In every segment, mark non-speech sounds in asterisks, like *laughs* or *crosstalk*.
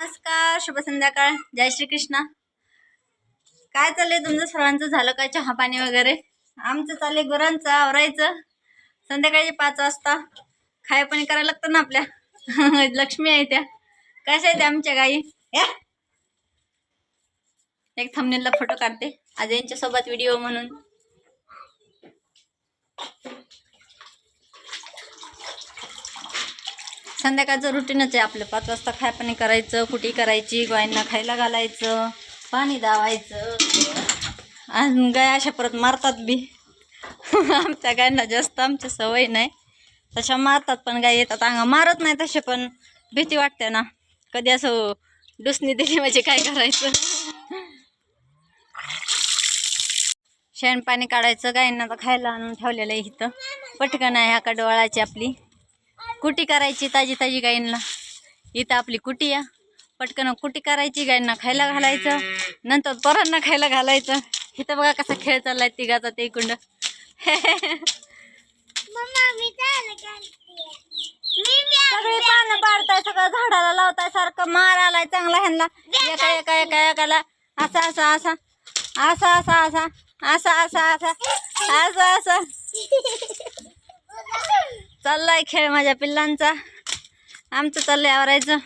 नमस्कार शुभ संध्याकाळ. जय श्री कृष्णा काय चाललंय तुमचं? सर्वांचं झालं काय चहा पाणी वगैरे? आमचं चाललंय गुरांचं आवरायचं. संध्याकाळी पाच वाजता. खाय पाणी करायला लागतं ना आपल्या. *laughs* लक्ष्मी आहे त्या. कशा आहेत आमच्या गाई? एक थमनेलला फोटो काढते. आज यांच्यासोबत व्हिडिओ म्हणून. संध्याकाळचं रुटीनच आहे आपलं. पाच वाजता खाय पाणी करायचं कुटी करायची गायींना खायला घालायचं पाणी दावायचं. आणि गाय अशा परत मारतात बी. आमच्या गायींना जास्त आमच्या सवय नाही. तशा मारतात पण गाय येतात. अंगा मारत नाही तसे पण भीती वाटते ना. कधी असं डुसणी दिली म्हणजे काय करायचं? शेण पाणी काढायचं. गायींना तर खायला आणून ठेवलेलं आहे इथं. पटकन आहे ह्या कडवाळाची आपली. कुटी करायची ताजी ताजी गायींना. इथं आपली कुटी आहे. पटकन कुटी करायची गायींना खायला घालायचं. नंतर पोरांना खायला घालायचं. इथं बघा कसा खेळ चाललाय तिघाचा ते कुंड. सगळी पानं पाडताय सगळं झाडाला लावताय सारखं मार आलाय चांगला ह्यांना. एका एका एका एकाला. असा असा असा. असा असा असा. असा असा असा. असा असा. *laughs* चाललाय खेळ माझ्या पिल्लांचा. आमचं चाललंय आवरायचं.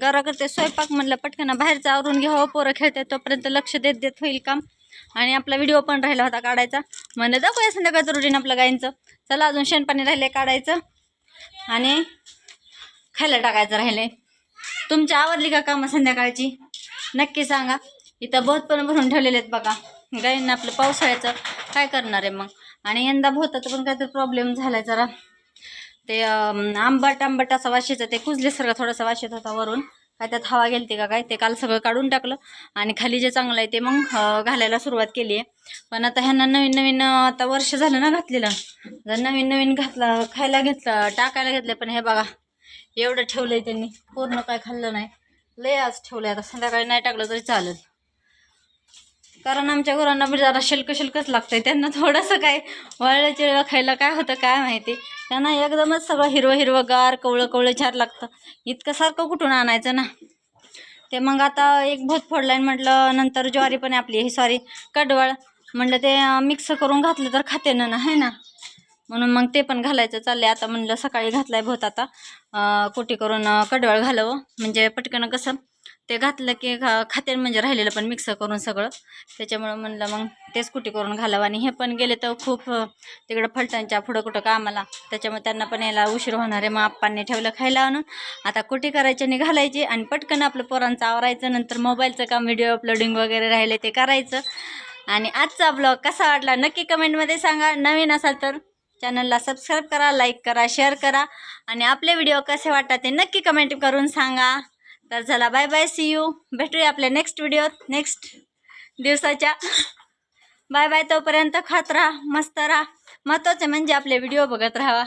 गौरा करते स्वयंपाक म्हणलं पटकन बाहेरचं आवरून घ्यावं हो, पोरं खेळते तोपर्यंत लक्ष देत देत होईल काम. आणि आपला व्हिडिओ पण राहिला होता काढायचा. म्हणलं दाखवूया संध्याकाळचं रुटीन आपलं गायींचं चला अजून शेणपाणी राहिले काढायचं. आणि खायला टाकायचं राहिले तुमची आवडली का कामं संध्याकाळची? नक्की सांगा. इथं बहुत पण भरून ठेवलेले आहेत बघा. गायींना आपलं पावसाळ्याचं काय करणार आहे मग? आणि यंदा भोताचं पण काहीतरी प्रॉब्लेम झाला जरा. ते आंबट आंबट असा वाशीचं ते कुजल्यासारखं थोडासा वाशीत होता वरून. काय त्यात हवा गेलती का काय? ते काल सगळं काढून टाकलं. आणि खाली जे चांगलं आहे ते मग घालायला सुरुवात केली आहे. पण आता ह्यांना नवीन नवीन आता वर्ष झालं ना घातलेलं. जर नवीन नवीन घातलं खायला घेतलं टाकायला घेतलं पण हे बघा एवढं ठेवलंय त्यांनी. पूर्ण काय खाल्लं नाही. लय आज ठेवलंय. आता संध्याकाळी नाही टाकलं तरी चालेल. कारण आमच्या गुरांना बी जरा शिल्क शिल्कच लागतंय. त्यांना थोडंसं काय वळलं चिळलं खायला काय होतं काय माहिती. त्यांना एकदमच सगळं हिरवं हिरवं गार कवळं कवळं छार लागतं. इतकं सारखं कुठून आणायचं ना? ते मग आता एक भूत फोडलाय म्हटलं नंतर ज्वारी पण आपली. ही सॉरी कडवळ. म्हटलं ते मिक्स करून घातलं तर खाते ना ना आहे ना? म्हणून मग ते पण घालायचं. चाललंय आता म्हणलं सकाळी घातलाय भूत आता. कुठे कुटी करून कडवळ घालावं. म्हणजे पटकन कसं? ते घातलं की घा खाते म्हणजे राहिलेलं पण मिक्स करून सगळं. त्याच्यामुळं म्हणलं मग तेच कुठे करून घालावं. आणि हे पण गेले तर खूप तिकडं फलटणच्या पुढं कुठं कामाला. त्याच्यामुळे त्यांना पण यायला उशीर होणार आहे. मग आप्पांनी ठेवलं खायला आणून. आता कुठे करायचे आणि घालायची. आणि पटकन आपलं पोरांचं आवरायचं. नंतर मोबाईलचं काम व्हिडिओ अपलोडिंग वगैरे राहिले ते करायचं. आणि आजचा ब्लॉग कसा वाटला नक्की कमेंटमध्ये सांगा. नवीन असाल तर चॅनलला सबस्क्राईब करा लाईक करा शेअर करा. आणि आपले व्हिडिओ कसे वाटतात ते नक्की कमेंट करून सांगा. तर चला बाय बाय सी यू भेटूया आपल्या नेक्स्ट व्हिडिओत नेक्स्ट दिवसाच्या. बाय बाय तोपर्यंत खात राहा मस्त राहा. महत्त्वाचं म्हणजे आपले व्हिडिओ बघत राहावा.